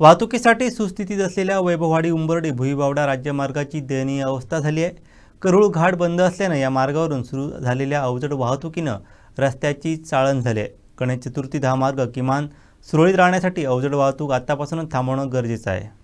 वाहतुकीसाठी सुस्थितीत असलेल्या वैभववाडी उंबर्डे भुईबावडा राज्यमार्गाची दयनीय अवस्था झाली आहे. करूळ घाट बंद असल्यानं या मार्गावरून सुरू झालेल्या अवजड वाहतुकीनं रस्त्याची चाळण झाली आहे. गणेश चतुर्थी हा मार्ग किमान सुरळीत राहण्यासाठी अवजड वाहतूक आतापासूनच थांबवणं गरजेचं आहे.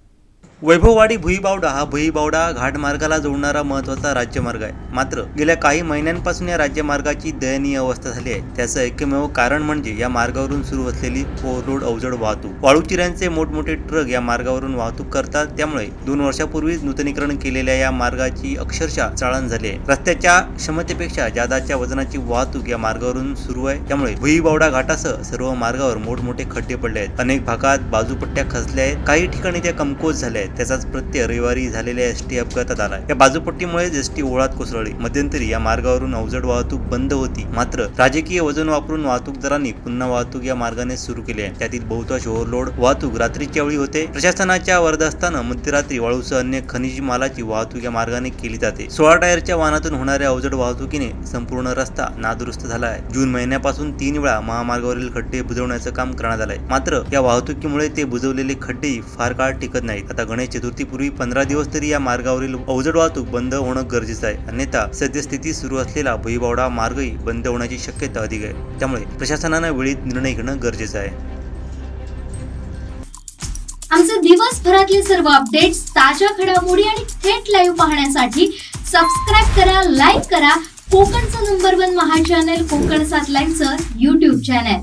वैभववाडी भुईबावडा. हा भुईबावडा घाटमार्गाला जोडणारा महत्त्वाचा राज्यमार्ग आहे. मात्र गेल्या काही महिन्यांपासून या राज्यमार्गाची दयनीय अवस्था झाली आहे. त्याचं एकमेव कारण म्हणजे या मार्गावरून सुरू असलेली ओव्हरलोड अवजड वाहतूक. वाळूचिऱ्यांचे मोठमोठे ट्रक या मार्गावरून वाहतूक करतात. त्यामुळे दोन वर्षापूर्वीच नूतनीकरण केलेल्या या मार्गाची अक्षरशः चाळण झाली आहे. रस्त्याच्या क्षमतेपेक्षा जादाच्या वजनाची वाहतूक या मार्गावरून सुरू आहे. त्यामुळे भुईबावडा घाटासह सर्व मार्गावर मोठमोठे खड्डे पडले आहेत. अनेक भागात बाजूपट्ट्या खचल्या आहेत. काही ठिकाणी त्या कमकोज झाल्या आहेत. त्याचाच प्रत्यय रविवारी झालेल्या एस टी अपघातात आला या बाजूपट्टीमुळे एस टी ओळात कोसळली. मध्यंतरी या मार्गावरून अवजड वाहतूक बंद होती. मात्र राजकीय वजन वापरून वाहतूकदारांनी पुन्हा वाहतूक या मार्गाने सुरू केली आहे. त्यातील बहुतांश ओव्हरलोड वाहतूक रात्रीच्या वेळी होते. प्रशासनाच्या वरदस्तानं मध्यरात्री वाळूसह अन्य खनिज मालाची वाहतूक या मार्गाने केली जाते. सोळा टायरच्या वाहनातून होणाऱ्या अवजड वाहतुकीने संपूर्ण रस्ता नादुरुस्त झाला आहे. जून महिन्यापासून तीन वेळा महामार्गावरील खड्डे बुजवण्याचं काम करण्यात आलंय. मात्र या वाहतुकीमुळे ते बुजवलेले खड्डेही फार काळ टिकत नाहीत. आता गणेश चतुर्थीपूर्वी पंधरा दिवस तरी या मार्गावरील अवजड वाहतूक बंद होणं गरजेचं आहे. अन्यथा सद्यस्थिती सुरू असलेला भुईबावडा मार्गही बंद होण्याची शक्यता अधिक आहे. त्यामुळे प्रशासनानं वेळीत निर्णय घेणं गरजेचं आहे. आमचे दिवसभरातले सर्व अपडेट्स ताज्या घडामोडी आणि थेट लाईव्ह पाहण्यासाठी सबस्क्राईब करा लाईक करा. कोकणचं नंबर वन महा चॅनल कोकण सात लाईनचं युट्यूब चॅनल